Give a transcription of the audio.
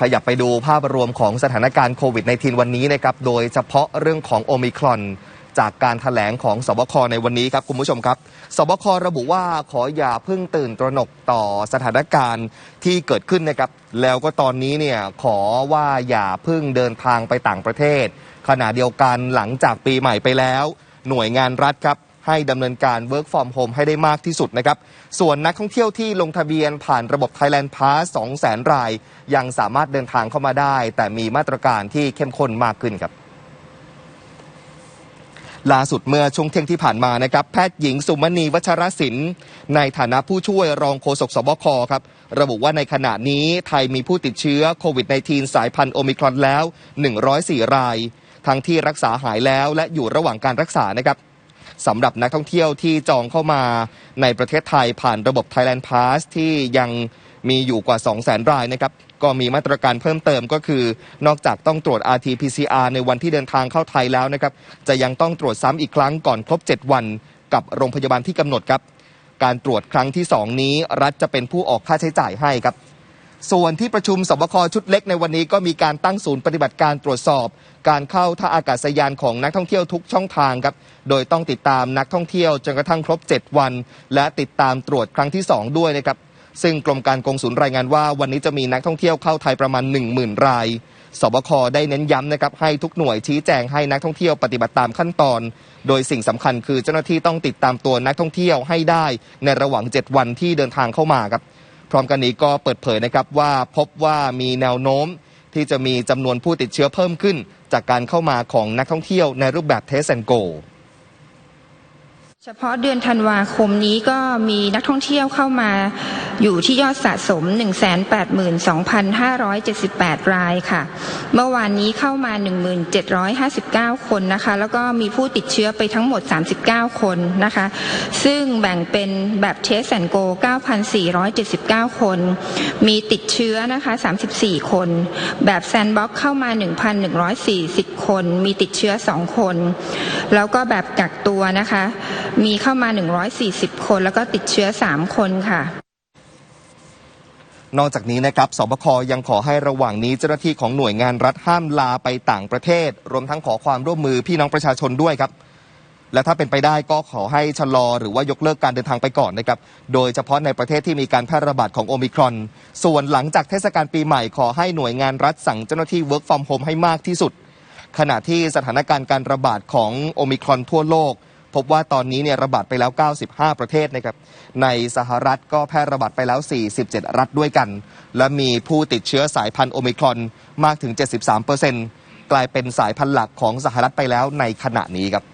ขยับไปดูภาพรวมของสถานการณ์โควิด -19 วันนี้นะครับ โดยเฉพาะเรื่องของโอมิครอน จากการถแถลงของสบคในวันนี้ครับคุณผู้ชมครับ สบคระบุว่าขออย่าเพิ่งตื่นตระหนกต่อสถานการณ์ที่เกิดขึ้นนะครับ แล้วก็ตอนนี้เนี่ยขอว่าอย่าเพิ่งเดินทางไปต่างประเทศ ขณะเดียวกันหลังจากปีใหม่ไปแล้ว หน่วยงานรัฐครับ ให้ดำเนินการ Work from Home ให้ได้มากที่สุดนะครับ ส่วนนักท่องเที่ยวที่ลงทะเบียนผ่านระบบ Thailand Pass 200,000 ราย ยังสามารถเดินทางเข้ามาได้ แต่มีมาตรการที่เข้มข้นมากขึ้นครับล่าสุดเมื่อช่วงเที่ยงที่ผ่านมานะครับแพทย์หญิงสุมณีวัชรศิลป์ในฐานะผู้ช่วยรองโฆษกสบคครับระบุว่าในขณะนี้ไทยมีผู้ติดเชื้อโควิด -19 สายพันธุ์โอมิครอนแล้ว 104 ราย ทั้งที่รักษาหายแล้วและอยู่ระหว่างการรักษานะครับ สำหรับนักท่องเที่ยวที่จองเข้ามาในประเทศไทยผ่านระบบ Thailand Pass ที่ยังมีอยู่กว่า 200,000 รายนะครับ ก็มีมาตรการเพิ่มเติมก็คือ นอกจากต้องตรวจ RT-PCR ในวันที่เดินทางเข้าไทยแล้วนะครับ จะยังต้องตรวจซ้ำอีกครั้งก่อนครบ 7 วันกับโรงพยาบาลที่กำหนดครับ การตรวจครั้งที่ 2 นี้รัฐจะเป็นผู้ออกค่าใช้จ่ายให้ครับ ส่วนที่ประชุมสบคชุดเล็กในวันนี้ก็มีการตั้งศูนย์ปฏิบัติการตรวจสอบ การเข้าท่าอากาศยานของนักท่องเที่ยวทุกช่องทางครับ โดยต้องติดตามนักท่องเที่ยวจนกระทั่งครบ 7 วัน และติดตามตรวจครั้งที่ 2 ด้วยนะครับ ซึ่งกรมการกงสุลรายงานว่า วันนี้จะมีนักท่องเที่ยวเข้าไทยประมาณ 10,000 รายสบคได้เน้นย้ำนะครับให้ทุกหน่วยชี้แจงให้นักท่องเที่ยวปฏิบัติตามขั้นตอน โดยสิ่งสำคัญคือเจ้าหน้าที่ต้องติดตามตัวนักท่องเที่ยวให้ได้ในระหว่าง 7 วันที่เดินทางเข้ามาครับ พร้อมกันนี้ก็เปิดเผยนะครับว่าพบว่ามีแนวโน้มที่จะมีจำนวนผู้ติดเชื้อเพิ่มขึ้น จากการเข้ามาของนักท่องเที่ยวในรูปแบบเทสแอนโก เฉพาะเดือนธันวาคมนี้ก็มีนักท่องเที่ยวเข้ามาอยู่ที่ยอดสะสม 182,578 รายค่ะ เมื่อวานนี้เข้ามา 1,759 คนนะคะ แล้วก็มีผู้ติดเชื้อไปทั้งหมด 39 คนนะคะ ซึ่งแบ่งเป็นแบบเทสแอนโก 9,479 คน มีติดเชื้อนะคะ 34 คน แบบแซนบ็อกเข้ามา 1,140 คน มีติดเชื้อ 2 คน แล้วก็แบบกักตัวนะคะ มีเข้ามา 140 คน แล้วก็ติดเชื้อ 3 คนค่ะ นอกจากนี้นะครับสบคยังขอให้ระหว่างนี้เจ้าหน้าที่ของหน่วยงานรัฐห้ามลาไปต่างประเทศ รวมทั้งขอความร่วมมือพี่น้องประชาชนด้วยครับ และถ้าเป็นไปได้ก็ขอให้ชะลอหรือว่ายกเลิกการเดินทางไปก่อนนะครับ โดยเฉพาะในประเทศที่มีการแพร่ระบาดของโอมิครอน ส่วนหลังจากเทศกาลปีใหม่ขอให้หน่วยงานรัฐสั่งเจ้าหน้าที่ work from home ให้มากที่สุดขณะที่สถานการณ์การระบาดของโอมิครอนทั่วโลก พบว่าตอนนี้เนี่ยระบาดไปแล้ว 95 ประเทศนะครับ ในสหรัฐก็แพร่ระบาดไปแล้ว 47 รัฐด้วยกัน และมีผู้ติดเชื้อสายพันธุ์โอมิครอนมากถึง 73%กลายเป็นสายพันธุ์หลักของสหรัฐไปแล้วในขณะนี้ครับ